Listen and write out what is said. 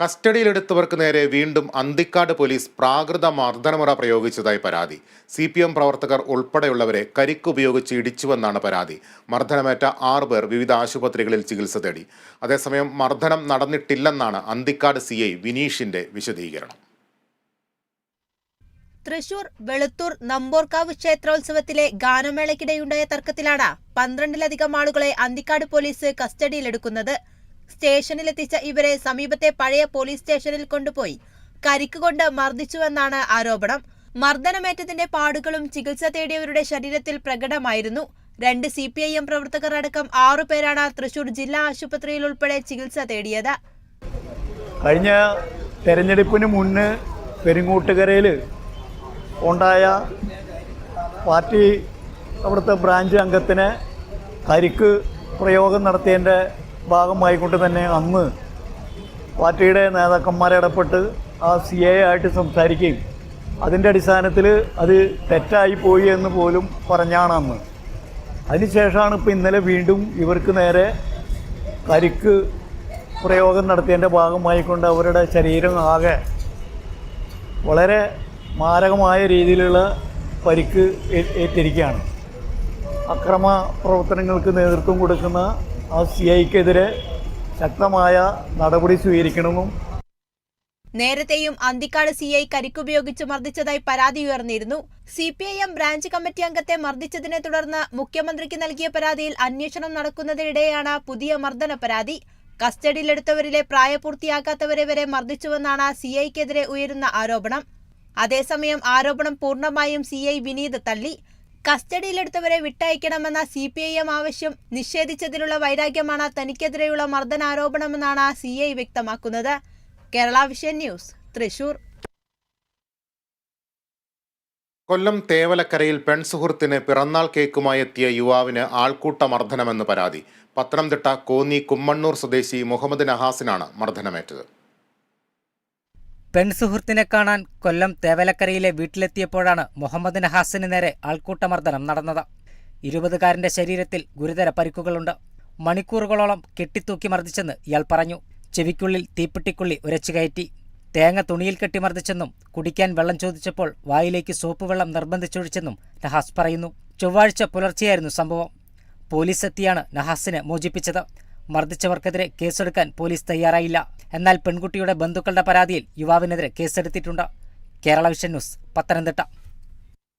കസ്റ്റഡിയിലെടുത്തവർക്ക് നേരെ വീണ്ടും അന്തിക്കാട് പോലീസ് പ്രാകൃത മർദ്ദനമുറ പ്രയോഗിച്ചതായി പരാതി. സി പി എം പ്രവർത്തകർ ഉൾപ്പെടെയുള്ളവരെ കരിക്കുപയോഗിച്ച് ഇടിച്ചുവെന്നാണ് പരാതി. മർദ്ദനമേറ്റ ആറ് പേർ വിവിധ ആശുപത്രികളിൽ ചികിത്സ തേടി. അതേസമയം മർദ്ദനം നടന്നിട്ടില്ലെന്നാണ് അന്തിക്കാട് സി ഐ വിനീഷിന്റെ വിശദീകരണം. തൃശൂർ വെളുത്തൂർ നമ്പോർക്കാവ് ക്ഷേത്രോത്സവത്തിലെ ഗാനമേളയ്ക്കിടെയുണ്ടായ തർക്കത്തിലാണ് പന്ത്രണ്ടിലധികം ആളുകളെ അന്തിക്കാട് പോലീസ് കസ്റ്റഡിയിലെടുക്കുന്നത്. സ്റ്റേഷനിലെത്തിച്ച ഇവരെ സമീപത്തെ പഴയ പോലീസ് സ്റ്റേഷനിൽ കൊണ്ടുപോയി. കരിക്ക് കൊണ്ട് മർദ്ദിച്ചുവെന്നാണ് ആരോപണം. മർദ്ദനമേറ്റത്തിന്റെ പാടുകളും ചികിത്സ തേടിയവരുടെ ശരീരത്തിൽ പ്രകടമായിരുന്നു. രണ്ട് സി പി ഐ എം പ്രവർത്തകർ അടക്കം ആറുപേരാണ് തൃശൂർ ജില്ലാ ആശുപത്രിയിൽ ഉൾപ്പെടെ ചികിത്സ തേടിയത്. കഴിഞ്ഞ തെരഞ്ഞെടുപ്പിന് മുന്ന് പെരിങ്ങോട്ടുകരയിൽ ഉണ്ടായ പാർട്ടി അവിടുത്തെ ബ്രാഞ്ച് അംഗത്തിന് കരിക്ക് പ്രയോഗം നടത്തിയതിന്റെ ഭാഗമായിക്കൊണ്ട് തന്നെ അന്ന് പാർട്ടിയുടെ നേതാക്കന്മാരെ ഇടപെട്ട് ആ സി എ ആയിട്ട് സംസാരിക്കുകയും അതിന്റെ അടിസ്ഥാനത്തിൽ അത് തെറ്റായി പോയി എന്ന് പോലും പറഞ്ഞാണ് അന്ന്. അതിനുശേഷമാണ് ഇപ്പോൾ ഇന്നലെ വീണ്ടും ഇവർക്ക് നേരെ കരിക്ക് പ്രയോഗം നടത്തിയതിന്റെ ഭാഗമായിക്കൊണ്ട് അവരുടെ ശരീരം ആകെ വളരെ മാരകമായ രീതിയിലുള്ള പരിക്ക് ഏറ്റിരിക്കുകയാണ്. അക്രമ പ്രവർത്തനങ്ങൾക്ക് നേതൃത്വം കൊടുക്കുന്ന ആ സി ഐക്കെതിരെ ശക്തമായ നടപടി സ്വീകരിക്കണമെന്നും നേരത്തെയും അന്തിക്കാട് സി ഐ കരിക്കുപയോഗിച്ച് മർദ്ദിച്ചതായി പരാതി ഉയർന്നിരുന്നു. C P I M branch committee അംഗത്തെ മർദ്ദിച്ചതിനെ തുടർന്ന് മുഖ്യമന്ത്രിക്ക് നൽകിയ പരാതിയിൽ അന്വേഷണം നടക്കുന്നതിനിടെയാണ് പുതിയ മർദ്ദന പരാതി. കസ്റ്റഡിയിലെടുത്തവരിലെ പ്രായപൂർത്തിയാക്കാത്തവരെ വരെ മർദ്ദിച്ചുവെന്നാണ് സി ഐക്കെതിരെ ഉയരുന്ന ആരോപണം. അതേസമയം ആരോപണം പൂർണമായും സി ഐ വിനീത് തള്ളി. കസ്റ്റഡിയിലെടുത്തവരെ വിട്ടയക്കണമെന്ന സി പി ഐ എം ആവശ്യം നിഷേധിച്ചതിലുള്ള വൈരാഗ്യമാണ് തനിക്കെതിരെയുള്ള മർദ്ദനാരോപണമെന്നാണ് സി ഐ വ്യക്തമാക്കുന്നത്. Kerala vision news Thrissur. കൊല്ലം തേവലക്കരയിൽ പെൺസുഹൃത്തിന് പിറന്നാൾ കേക്കുമായി എത്തിയ യുവാവിന് ആൾക്കൂട്ട മർദ്ദനമെന്ന് പരാതി. പത്തനംതിട്ട കോന്നി കുമ്മണ്ണൂർ സ്വദേശി മുഹമ്മദ് നഹാസിനാണ് മർദ്ദനമേറ്റത്. പെൺസുഹൃത്തിനെ കാണാൻ കൊല്ലം തേവലക്കരയിലെ വീട്ടിലെത്തിയപ്പോഴാണ് മുഹമ്മദ് നഹാസിന് നേരെ ആൾക്കൂട്ടമർദ്ദനം നടന്നത്. ഇരുപതുകാരന്റെ ശരീരത്തിൽ ഗുരുതര പരിക്കുകളുണ്ട്. മണിക്കൂറുകളോളം കെട്ടിത്തൂക്കി മർദ്ദിച്ചെന്ന് ഇയാൾ പറഞ്ഞു. ചെവിക്കുള്ളിൽ തീപ്പെട്ടിക്കുള്ളി ഉരച്ചു കയറ്റി. തേങ്ങ തുണിയിൽ കെട്ടി മർദ്ദിച്ചെന്നും കുടിക്കാൻ വെള്ളം ചോദിച്ചപ്പോൾ വായിലേക്ക് സോപ്പ് വെള്ളം നിർബന്ധിച്ചൊഴിച്ചെന്നും നഹാസ് പറയുന്നു. ചൊവ്വാഴ്ച പുലർച്ചെയായിരുന്നു സംഭവം. പോലീസ് എത്തിയാണ് നഹാസിനെ മോചിപ്പിച്ചത്. മർദ്ദിച്ചവർക്കെതിരെ കേസെടുക്കാൻ പോലീസ് തയ്യാറായില്ല. എന്നാൽ പെൺകുട്ടിയുടെ ബന്ധുക്കളുടെ പരാതിയിൽ യുവാവിനെതിരെ കേസെടുത്തിട്ടുണ്ട്. Kerala vision news Pathanamthitta.